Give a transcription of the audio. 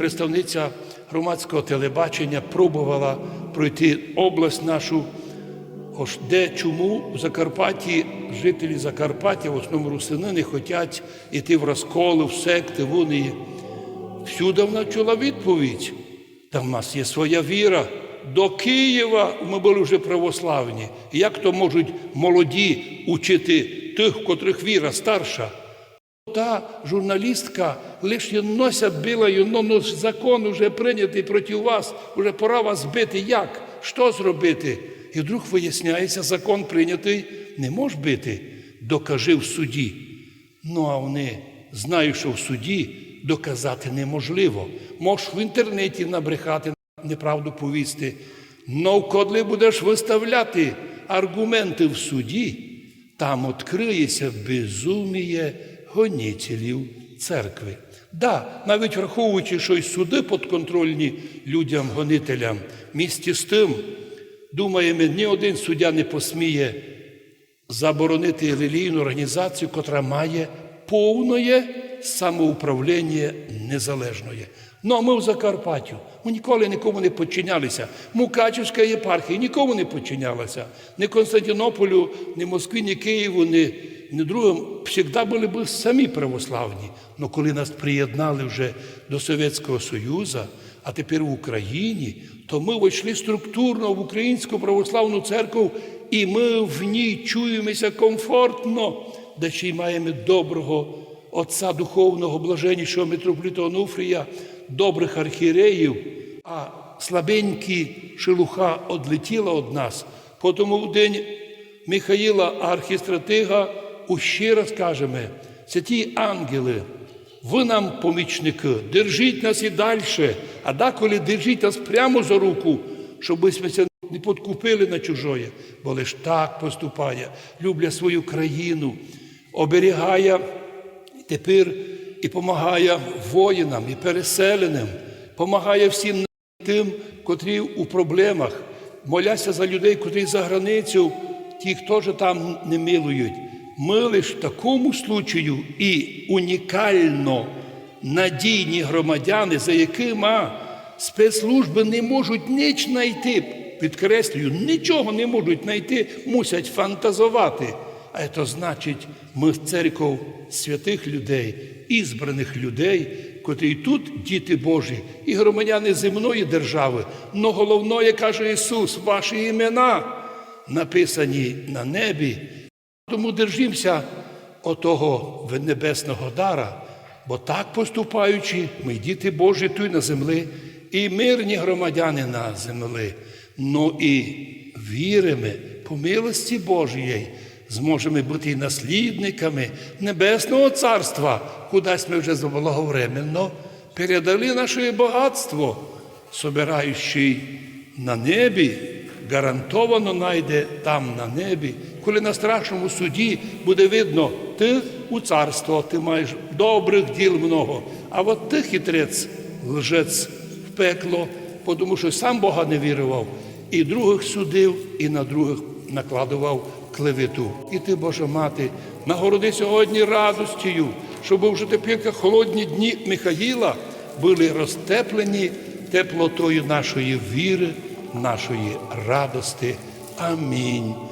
представниця громадського телебачення пробувала пройти область нашу, Ось де чому в Закарпатті жителі Закарпаття, в основному русини, не хочуть йти в розколи, в секти, в унії. Всюди вона чула відповідь. Та в нас є своя віра. До Києва ми були вже православні. Як то можуть молоді учити тих, в котрих віра старша? Та журналістка лише нося білою, ну, ну закон вже прийнятий проти вас, вже пора вас бити. Як? Що зробити? І вдруг виясняється, закон прийнятий, не може бити, докажи в суді. Ну, а вони знають, що в суді доказати неможливо. Можеш в інтернеті набрехати, неправду повісти. Но коли будеш виставляти аргументи в суді, там відкриється безуміє гонітелів церкви. Да, навіть враховуючи, що й суди підконтрольні людям-гонителям, місті з тим, думаємо, ні один суддя не посміє заборонити релігійну організацію, котра має повне самоуправління незалежної. Ну, а ми в Закарпаттю. Ми ніколи нікому не підчинялися. Мукачівська єпархія нікому не підчинялася. Ні Константинополю, ні Москві, ні Києву, ні, ні другим. Всегда були б самі православні. Але коли нас приєднали вже до Совєтського Союзу, а тепер в Україні, то ми вийшли структурно в Українську православну церкву, і ми в ній чуємося комфортно, де ще й маємо доброго отця духовного блаженнішого митрополита Онуфрія, добрих архієреїв, а слабенькі шелуха одлетіла від нас. Тому в день Михаїла архістратига ще раз кажемо, святі ангели, ви нам помічники, держіть нас і далі, а деколи держіть нас прямо за руку, щоб ми не подкупили на чужоє, бо лиш так поступає, любля свою країну, оберігає тепер і допомагає воїнам, і переселеним, допомагає всім тим, котрі у проблемах, моляся за людей, котрі за границю, ті, хто ж там не милують. Ми лише в такому случаю і унікально надійні громадяни, за якими спецслужби не можуть ніч знайти, підкреслюю, нічого не можуть знайти, мусять фантазувати. А це значить, ми церков святих людей, ізбраних людей, котрі тут діти Божі і громадяни земної держави. Но головне, каже Ісус, ваші імена написані на небі. Тому держимося отого небесного дара, бо так поступаючи, ми діти Божі тут на землі, і мирні громадяни на землі, ну і віримо по милості Божій, зможемо бути наслідниками Небесного Царства, кудись ми вже заблаговременно передали наше багатство, собираючи на небі, гарантовано найде там на небі, коли на страшному суді буде видно, ти у царство, ти маєш добрих діл много, а от ти хитрець, лжець в пекло, тому що сам Бога не вірував, і других судив, і на других накладував клевету. І ти, Божа мати, нагороди сьогодні радостю, щоб вже тепер холодні дні Михаїла були розтеплені теплотою нашої віри, нашої радости. Амінь.